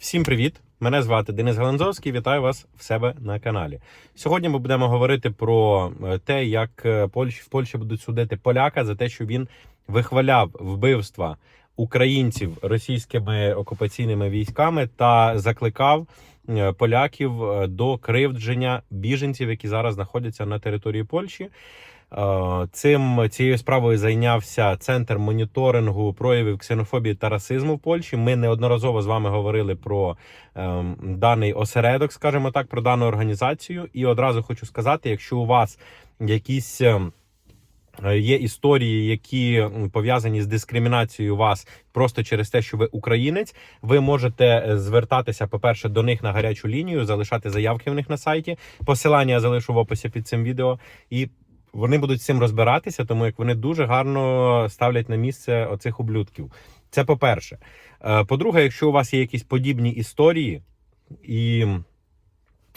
Всім привіт! Мене звати Денис Галанзовський. Вітаю вас в себе на каналі. Сьогодні ми будемо говорити про е, те, як е, в Польщі будуть судити поляка за те, що він вихваляв вбивства українців російськими окупаційними військами та закликав е, поляків до кривдження біженців, які зараз знаходяться на території Польщі. Е, Цим цією справою зайнявся центр моніторингу проявів ксенофобії та расизму в Польщі. Ми неодноразово з вами говорили про ем, даний осередок, скажімо так, про дану організацію. І одразу хочу сказати: якщо у вас якісь е, є історії, які пов'язані з дискримінацією вас просто через те, що ви українець, ви можете е, звертатися, по-перше, до них на гарячу лінію, залишати заявки в них на сайті. Посилання я залишу в описі під цим відео. І вони будуть цим розбиратися, тому як вони дуже гарно ставлять на місце оцих ублюдків. Це по-перше. Е, По-друге, якщо у вас є якісь подібні історії, і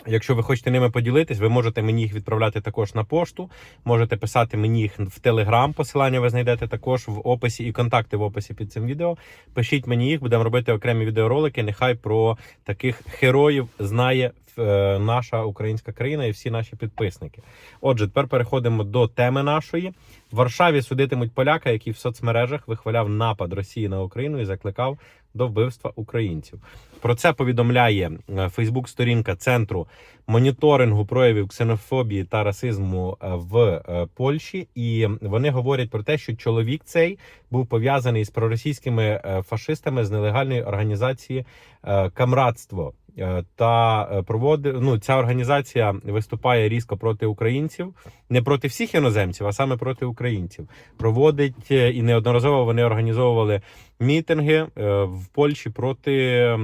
якщо ви хочете ними поділитись, ви можете мені їх відправляти також на пошту. Можете писати мені їх в Телеграм. Посилання ви знайдете також в описі і контакти в описі під цим відео. Пишіть мені їх, будемо робити окремі відеоролики. Нехай про таких героїв знає наша українська країна і всі наші підписники. Отже, тепер переходимо до теми нашої. В Варшаві судитимуть поляка, який в соцмережах вихваляв напад Росії на Україну і закликав до вбивства українців. Про це повідомляє е, Фейсбук-сторінка центру моніторингу проявів ксенофобії та расизму е, в е, Польщі. І вони говорять про те, що чоловік цей був пов'язаний з проросійськими е, фашистами з нелегальної організації е, Камрадство. Е, Та е, проводив ну ця організація виступає різко проти українців, не проти всіх іноземців, а саме проти українців. Проводить е, і неодноразово вони організовували мітинги в Польщі проти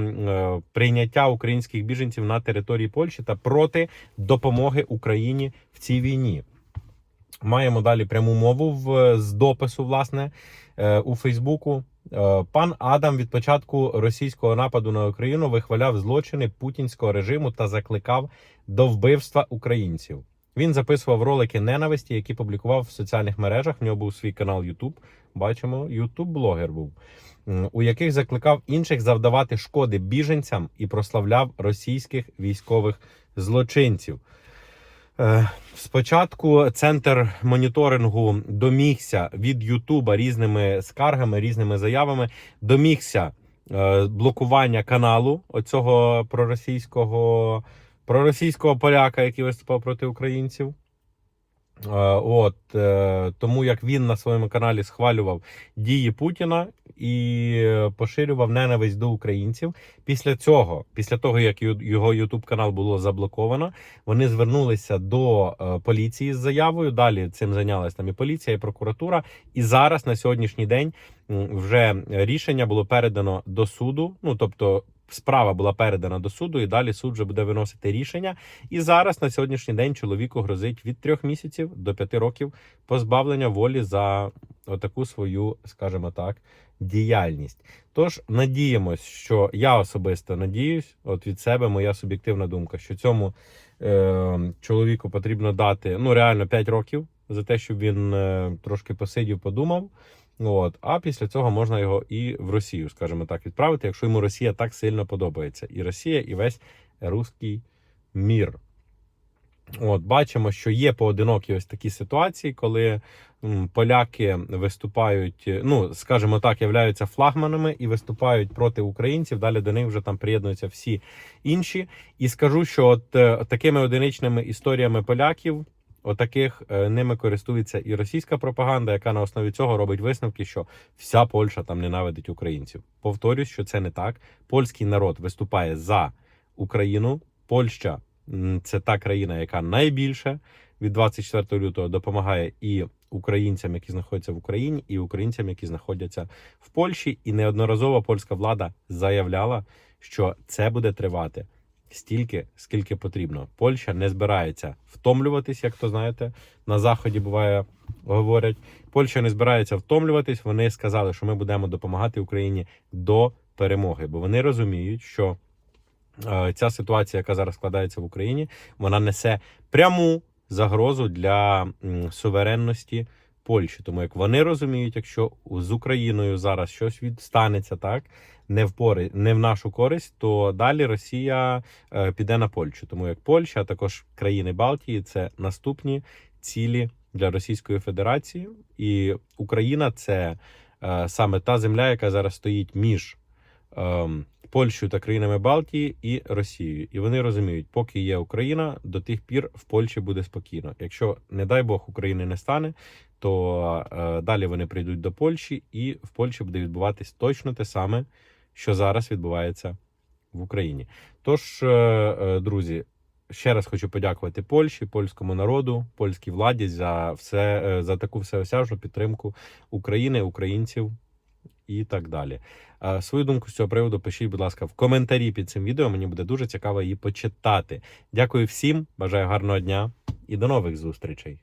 прийняття українських біженців на території Польщі та проти допомоги Україні в цій війні. Маємо далі пряму мову в з допису, власне, у Фейсбуку. Е, Пан Адам від початку російського нападу на Україну вихваляв злочини путінського режиму та закликав до вбивства українців. Він записував ролики ненависті, які публікував в соціальних мережах. В нього був свій канал YouTube. Бачимо, YouTube-блогер був, у яких закликав інших завдавати шкоди біженцям і прославляв російських військових злочинців. Е, Спочатку центр моніторингу домігся від Ютуба різними скаргами, різними заявами. Домігся е, блокування каналу оцього проросійського, проросійського поляка, який виступав проти українців. Е, От тому як він на своєму каналі схвалював дії Путіна і поширював ненависть до українців. Після цього, після того як його Ютуб канал було заблоковано, вони звернулися до е, поліції з заявою. Далі цим зайнялась там і поліція, і прокуратура. І зараз на сьогоднішній день вже рішення було передано до суду. Ну тобто. Справа була передана до суду, і далі суд вже буде виносити рішення. І зараз на сьогоднішній день чоловіку грозить від трьох місяців до п'яти років позбавлення волі за отаку свою, скажімо так, діяльність. Тож надіємось, що я особисто надіюсь, от від себе моя суб'єктивна думка, що цьому е, чоловіку потрібно дати ну реально 5 років за те, щоб він е, трошки посидів, подумав. От, а після цього можна його і в Росію, скажімо так, відправити, якщо йому Росія так сильно подобається. І Росія, і весь руський мір. От, бачимо, що є поодинокі ось такі ситуації, коли поляки виступають, е, ну скажімо так, являються флагманами і виступають проти українців. Далі до них вже там приєднуються всі інші. І скажу, що от е, такими одиничними історіями поляків. Отаких е, ними користується і російська пропаганда, яка на основі цього робить висновки, що вся Польща там ненавидить українців. Повторюсь, що це не так. Польський народ виступає за Україну. Польща це та країна, яка найбільше від 24 лютого допомагає і українцям, які знаходяться в Україні, і українцям, які знаходяться в Польщі. І неодноразово польська влада заявляла, що це буде тривати стільки, скільки потрібно. Польща не збирається втомлюватись, як то знаєте, на заході буває говорять. Польща не збирається втомлюватись. Вони сказали, що ми будемо допомагати Україні до перемоги, бо вони розуміють, що ця ситуація, яка зараз складається в Україні, вона несе пряму загрозу для суверенності Польщі. Тому як вони розуміють, якщо з Україною зараз щось відстанеться, так не в пори, не в нашу користь, то далі Росія е, піде на Польщу. Тому як Польща, а також країни Балтії це наступні цілі для Російської Федерації, і Україна це е, саме та земля, яка зараз стоїть між ем, Польщею та країнами Балтії і Росією. І вони розуміють, поки є Україна, до тих пір в Польщі буде спокійно. Якщо, не дай Бог, України не стане, то е, далі вони прийдуть до Польщі, і в Польщі буде відбуватись точно те саме, що зараз відбувається в Україні. Тож, е, е, друзі, ще раз хочу подякувати Польщі, польському народу, польській владі за все е, за таку всеосяжну підтримку України, українців і так далі. Свою думку з цього приводу пишіть, будь ласка, в коментарі під цим відео. Мені буде дуже цікаво її почитати. Дякую всім, бажаю гарного дня і до нових зустрічей.